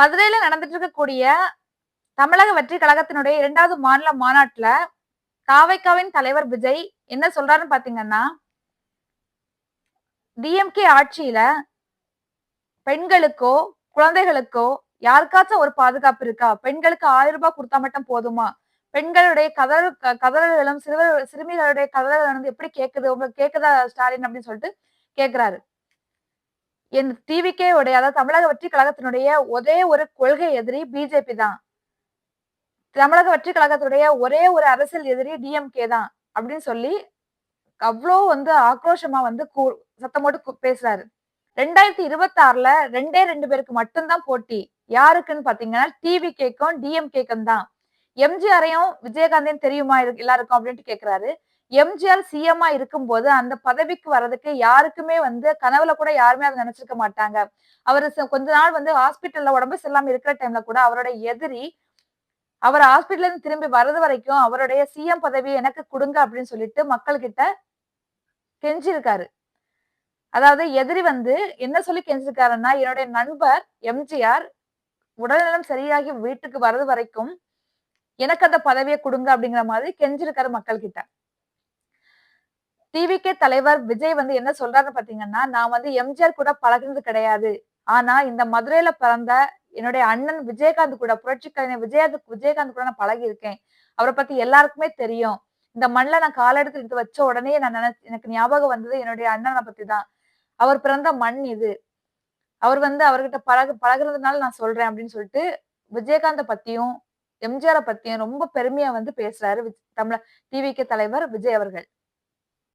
மதுரையில நடந்துட்டு இருக்கக்கூடிய தமிழக வெற்றி கழகத்தினுடைய இரண்டாவது மாநில மாநாட்டுல தாவைக்காவின் தலைவர் விஜய் என்ன சொல்றாருன்னு பாத்தீங்கன்னா டிஎம்கே ஆட்சியில பெண்களுக்கோ குழந்தைகளுக்கோ யாருக்காச்சும் ஒரு பாதுகாப்பு இருக்கா? பெண்களுக்கு ஆயிரம் ரூபாய் கொடுத்தா மட்டும் போதுமா? பெண்களுடைய கதறு க- கதறல்களும் சிறுவர் சிறுமிகளுடைய கதறல்கள் வந்து எப்படி கேக்குது? உங்களுக்கு கேக்குதா ஸ்டாலின் அப்படின்னு சொல்லிட்டு கேக்குறாரு. என் டிவிக்கே உடைய அதாவது தமிழக வெற்றி கழகத்தினுடைய ஒரே ஒரு கொள்கை எதிரி பிஜேபி தான். தமிழக வெற்றி கழகத்தினுடைய ஒரே ஒரு அரசியல் எதிரி டிஎம்கே தான் அப்படின்னு சொல்லி அவ்வளோ வந்து ஆக்ரோஷமா வந்து கூ- சத்தம் போட்டு பேசுறாரு. ரெண்டாயிரத்தி இருபத்தி ஆறுல ரெண்டே ரெண்டு பேருக்கு மட்டும்தான் போட்டி. யாருக்குன்னு பாத்தீங்கன்னா டிவி கேக்கும் டிஎம்கேக்கும் தான். எம்ஜிஆரையும் விஜயகாந்தையும் தெரியுமா எல்லாருக்கும் அப்படின்ட்டு கேக்குறாரு. எம்ஜிஆர் சிஎம்மா இருக்கும்போது அந்த பதவிக்கு வர்றதுக்கு யாருக்குமே வந்து கனவுல கூட யாருமே அதை நினைச்சிருக்க மாட்டாங்க. அவர் கொஞ்ச நாள் வந்து ஹாஸ்பிட்டல்ல உடம்பு சரியில்லாம இருக்கிற டைம்ல கூட அவரோட எதிரி அவர் ஹாஸ்பிட்டல்ல இருந்து திரும்பி வர்றது வரைக்கும் அவருடைய சிஎம் பதவி எனக்கு கொடுங்க அப்படின்னு சொல்லிட்டு மக்கள் கிட்ட கெஞ்சிருக்காரு. அதாவது எதிரி வந்து என்ன சொல்லி கெஞ்சிருக்காருன்னா என்னுடைய நண்பர் எம்ஜிஆர் உடல்நலம் சரியாகி வீட்டுக்கு வர்றது வரைக்கும் எனக்கு அந்த பதவியை கொடுங்க அப்படிங்கிற மாதிரி கெஞ்சிருக்காரு மக்கள் கிட்ட டிவிகே தலைவர் விஜய் வந்து என்ன சொல்றாரு பாத்தீங்கன்னா நான் வந்து எம்ஜிஆர் கூட பழகினது கிடையாது. ஆனா இந்த மதுரையில பிறந்த என்னுடைய அண்ணன் விஜயகாந்த் கூட புரட்சி கலைஞர் விஜயகாந்த் விஜயகாந்த் கூட நான் பழகி இருக்கேன் அவரை பத்தி எல்லாருக்குமே தெரியும். இந்த மண்ணில் நான் காலெடுத்து எடுத்து வச்ச உடனே நான் நினைச்சு எனக்கு ஞாபகம் வந்தது என்னுடைய அண்ணனை பத்தி தான் அவர் பிறந்த மண் இது. அவர் வந்து அவர்கிட்ட பழகு பழகுறதுனால நான் சொல்றேன் அப்படின்னு சொல்லிட்டு விஜயகாந்த பத்தியும் எம்ஜிஆரை பத்தியும் ரொம்ப பெருமையா வந்து பேசுறாரு விஜ்- தமிழ டிவிகே தலைவர் விஜய் அவர்கள்.